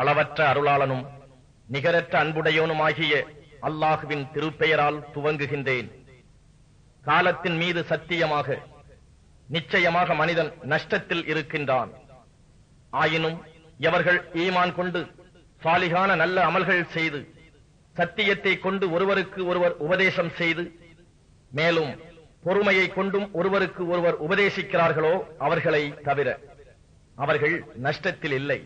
அளவற்ற அருளாளனும் நிகரற்ற அன்புடையவனுமாகிய அல்லாஹுவின் திருப்பெயரால் துவங்குகின்றேன். காலத்தின் மீது சத்தியமாக நிச்சயமாக மனிதன் நஷ்டத்தில் இருக்கின்றான். ஆயினும் எவர்கள் ஈமான் கொண்டு சாலிகான நல்ல அமல்கள் செய்து சத்தியத்தை கொண்டு ஒருவருக்கு ஒருவர் உபதேசம் செய்து மேலும் பொறுமையை கொண்டும் ஒருவருக்கு ஒருவர் உபதேசிக்கிறார்களோ அவர்களை தவிர அவர்கள் நஷ்டத்தில் இல்லை.